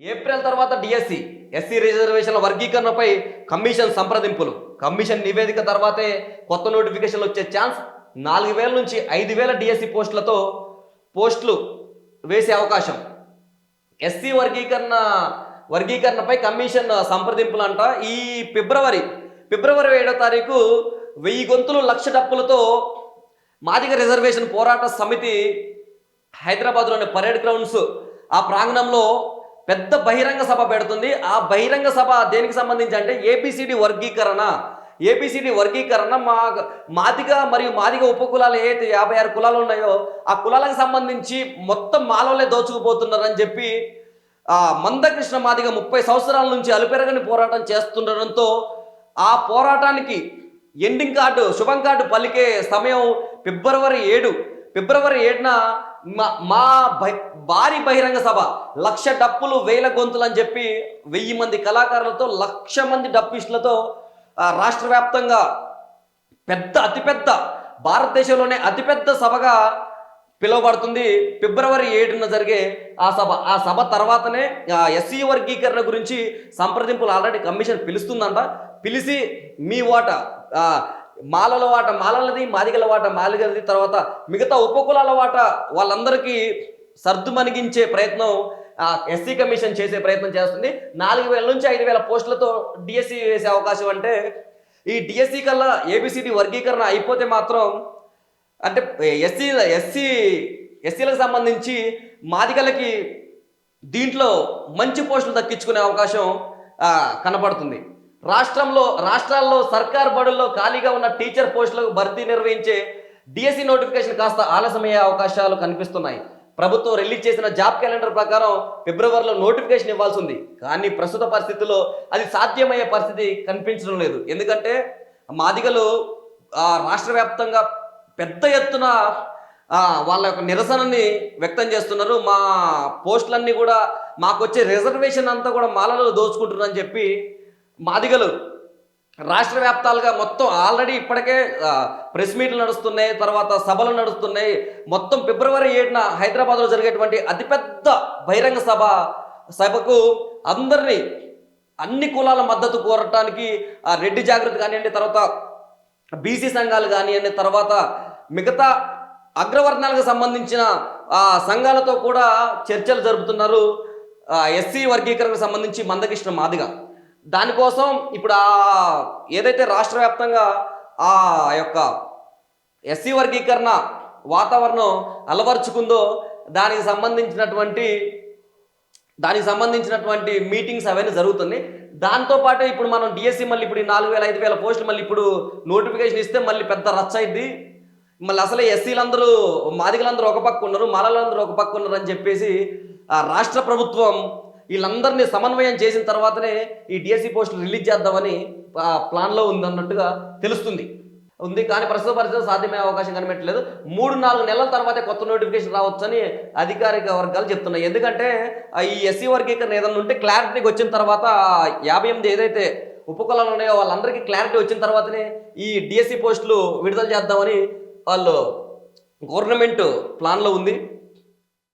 April తర్వాత DSC SC రిజర్వేషన్ల వర్గీకరణపై commission సంప్రదింపులు. కమిషన్ నివేదిక తర్వాతే కొత్త నోటిఫికేషన్లు వచ్చే ఛాన్స్ నాలుగు వేల నుంచి ఐదు వేల డిఎస్సి పోస్టులతో పోస్టులు వేసే అవకాశం. ఎస్సీ వర్గీకరణ వర్గీకరణపై కమిషన్ సంప్రదింపులు అంట ఈ ఫిబ్రవరి ఫిబ్రవరి ఏడో తారీఖు వెయ్యి గొంతులు లక్ష డప్పులతో మాదిగ రిజర్వేషన్ పోరాట సమితి హైదరాబాద్లోని పరేడ్ గ్రౌండ్స్ ఆ ప్రాంగణంలో పెద్ద బహిరంగ సభ పెడుతుంది. ఆ బహిరంగ సభ దేనికి సంబంధించి అంటే ఏబిసిడి వర్గీకరణ. ఏబిసిడి వర్గీకరణ మా మాదిగ మరియు మాదిగ ఉపకులాలు ఏదైతే యాభై ఆరు కులాలు ఉన్నాయో ఆ కులాలకు సంబంధించి మొత్తం మాలోలే దోచుకుపోతున్నారని చెప్పి ఆ మందకృష్ణ మాదిగ ముప్పై సంవత్సరాల నుంచి అలుపెరగని పోరాటం చేస్తుండడంతో ఆ పోరాటానికి ఎండింగ్ కార్డు శుభం కార్డు పలికే సమయం ఫిబ్రవరి ఏడు ఫిబ్రవరి ఏడున మా మా భారీ బహిరంగ సభ. లక్ష డప్పులు వేల గొంతులు అని చెప్పి వెయ్యి మంది కళాకారులతో లక్ష మంది డప్పిస్టులతో ఆ, రాష్ట్ర వ్యాప్తంగా పెద్ద అతిపెద్ద భారతదేశంలోనే అతిపెద్ద సభగా పిలువబడుతుంది. ఫిబ్రవరి ఏడున జరిగే ఆ సభ. ఆ సభ తర్వాతనే ఎస్సీ వర్గీకరణ గురించి సంప్రదింపులు ఆల్రెడీ కమిషన్ పిలుస్తుందంట. పిలిచి మీ ఓట మాలల వాట మాలలది మాదిగల వాట మాలిగలది తర్వాత మిగతా ఉపకులాల వాట వాళ్ళందరికీ సర్దుమణిగించే ప్రయత్నం ఎస్సీ కమిషన్ చేసే ప్రయత్నం చేస్తుంది. నాలుగు వేల నుంచి ఐదు వేల పోస్టులతో డిఎస్సి వేసే అవకాశం అంటే ఈ డిఎస్సి కల్లా ఏబిసిడి వర్గీకరణ అయిపోతే మాత్రం అంటే ఎస్సీ ఎస్సీ ఎస్సీలకు సంబంధించి మాదిగలకి దీంట్లో మంచి పోస్టులు దక్కించుకునే అవకాశం కనపడుతుంది. రాష్ట్రంలో రాష్ట్రాల్లో సర్కార్ బడుల్లో ఖాళీగా ఉన్న టీచర్ పోస్టులకు భర్తీ నిర్వహించే డిఎస్సి నోటిఫికేషన్ కాస్త ఆలస్యమయ్యే అవకాశాలు కనిపిస్తున్నాయి. ప్రభుత్వం రిలీజ్ చేసిన జాబ్ క్యాలెండర్ ప్రకారం ఫిబ్రవరిలో నోటిఫికేషన్ ఇవ్వాల్సి ఉంది కానీ ప్రస్తుత పరిస్థితుల్లో అది సాధ్యమయ్యే పరిస్థితి కనిపించడం లేదు. ఎందుకంటే మాదిగలు ఆ, రాష్ట్ర వ్యాప్తంగా పెద్ద ఎత్తున వాళ్ళ యొక్క నిరసనని వ్యక్తం చేస్తున్నారు. మా పోస్టులన్నీ కూడా మాకు వచ్చే రిజర్వేషన్ అంతా కూడా మాలలో దోచుకుంటున్నారని చెప్పి మాదిగలు. రాష్ట్ర వ్యాప్తాలుగా మొత్తం ఆల్రెడీ ఇప్పటికే ప్రెస్ మీట్లు నడుస్తున్నాయి తర్వాత సభలు నడుస్తున్నాయి. మొత్తం ఫిబ్రవరి ఏడున హైదరాబాద్లో జరిగేటువంటి అతిపెద్ద బహిరంగ సభ సభకు అందరినీ అన్ని కులాల మద్దతు కోరటానికి ఆ రెడ్డి జాగృతి కానివ్వండి తర్వాత బీసీ సంఘాలు కానివ్వండి తర్వాత మిగతా అగ్రవర్ణాలకు సంబంధించిన ఆ సంఘాలతో కూడా చర్చలు జరుపుతున్నారు. ఎస్సీ వర్గీకరణకు సంబంధించి మందకృష్ణ మాదిగ. దానికోసం ఇప్పుడు ఆ ఏదైతే రాష్ట్ర వ్యాప్తంగా ఆ యొక్క ఎస్సీ వర్గీకరణ వాతావరణం అలవరుచుకుందో దానికి సంబంధించినటువంటి దానికి సంబంధించినటువంటి మీటింగ్స్ అవన్నీ జరుగుతుంది దాంతోపాటు ఇప్పుడు మనం డిఎస్సి మళ్ళీ ఇప్పుడు నాలుగు వేల ఐదు వేల పోస్టులు మళ్ళీ ఇప్పుడు నోటిఫికేషన్ ఇస్తే మళ్ళీ పెద్ద రచ్చ అయింది మళ్ళీ అసలే ఎస్సీలందరూ మాదిగలందరూ ఒక పక్క ఉన్నారు మాలలందరూ ఒక పక్క ఉన్నారు అని చెప్పేసి ఆ రాష్ట్ర ప్రభుత్వం వీళ్ళందరినీ సమన్వయం చేసిన తర్వాతనే ఈ డిఎస్సి పోస్టులు రిలీజ్ చేద్దామని ఆ, ప్లాన్లో ఉందన్నట్టుగా తెలుస్తుంది. ఉంది కానీ ప్రస్తుత పరిస్థితి సాధ్యమయ్యే అవకాశం కనిపెట్టలేదు. మూడు నాలుగు నెలల తర్వాతే కొత్త నోటిఫికేషన్ రావచ్చని అధికారిక వర్గాలు చెప్తున్నాయి. ఎందుకంటే ఆ, ఈ ఎస్సీ వర్గీకరణ ఏదైనా ఉంటే క్లారిటీకి వచ్చిన తర్వాత యాభై ఎనిమిది ఏదైతే ఉపకులాలు ఉన్నాయో వాళ్ళందరికీ క్లారిటీ వచ్చిన తర్వాతనే ఈ డిఎస్సి పోస్టులు విడుదల చేద్దామని వాళ్ళు గవర్నమెంట్ ప్లాన్లో ఉంది.